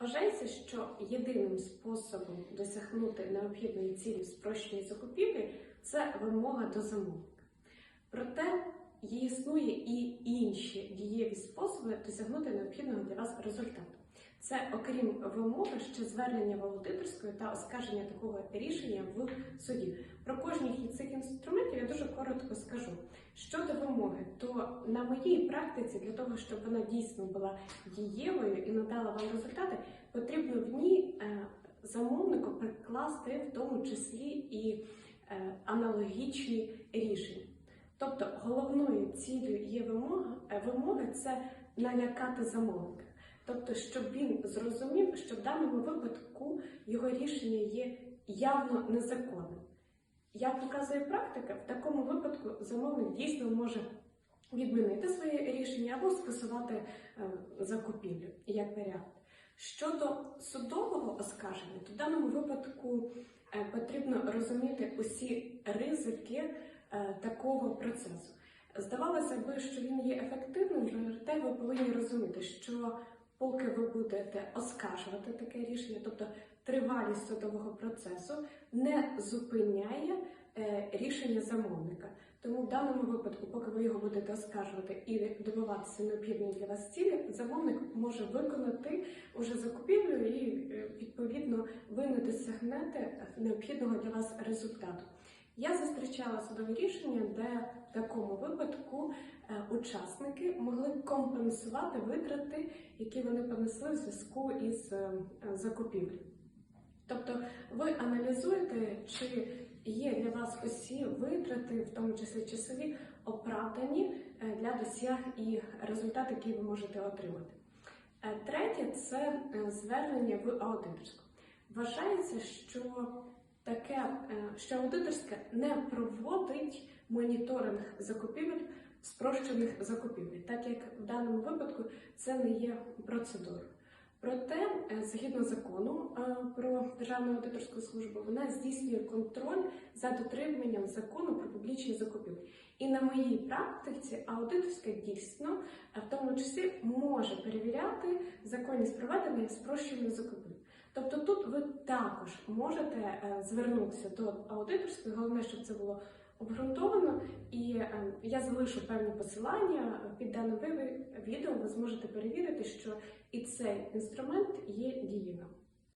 Вважається, що єдиним способом досягнути необхідної цілі спрощеної закупівлі це вимога до замовника. Проте існує і інші дієві способи досягнути необхідного для вас результату. Це, окрім вимоги, ще звернення в аудиторської та оскарження такого рішення в суді. Про кожний із цих інструментів я дуже коротко скажу. Щодо вимоги, то на моїй практиці для того, щоб вона дійсно була дієвою і надала вам результати, потрібно в ній е, замовнику прикласти в тому числі і е, аналогічні рішення. Тобто головною ціллю є вимога, е, вимоги це налякати замовника. Тобто, щоб він зрозумів, що в даному випадку його рішення є явно незаконним. Як показує практика, в такому випадку замовник дійсно може відмінити своє рішення або скасувати е, закупівлю як варіант. Щодо судового оскарження, то в даному випадку е, потрібно розуміти усі ризики е, такого процесу. Здавалося б, що він є ефективним, проте ви повинні розуміти, що поки ви будете оскаржувати таке рішення, тобто тривалість судового процесу не зупиняє е, рішення замовника. Тому в даному випадку, поки ви його будете оскаржувати і добиватися необхідної для вас цілі, замовник може виконати уже закупівлю і е, відповідно ви не досягнете необхідного для вас результату. Я зустрічала судові рішення, де в такому випадку учасники могли компенсувати витрати, які вони понесли в зв'язку із е, закупівлею. Тобто ви аналізуєте, чи є для вас усі витрати, в тому числі часові, оправдані е, для досяг і результат, який ви можете отримати. Е, Третє це е, звернення в аудиторську. Вважається, що таке, е, що аудиторська не проводить моніторинг закупівель спрощених закупівель, так як в даному випадку це не є процедурою. Проте, е, згідно закону е, про державну аудиторську службу, вона здійснює контроль за дотриманням закону про публічні закупівлі. І на моїй практиці аудиторська дійсно, е, в тому числі, може перевіряти законність проведення спрощених закупівель. Тобто тут ви також можете звернутися до аудиторської, головне, щоб це було обґрунтовано, і е, я залишу певні посилання під даним відео. Ви зможете перевірити, що і цей інструмент є дієвим.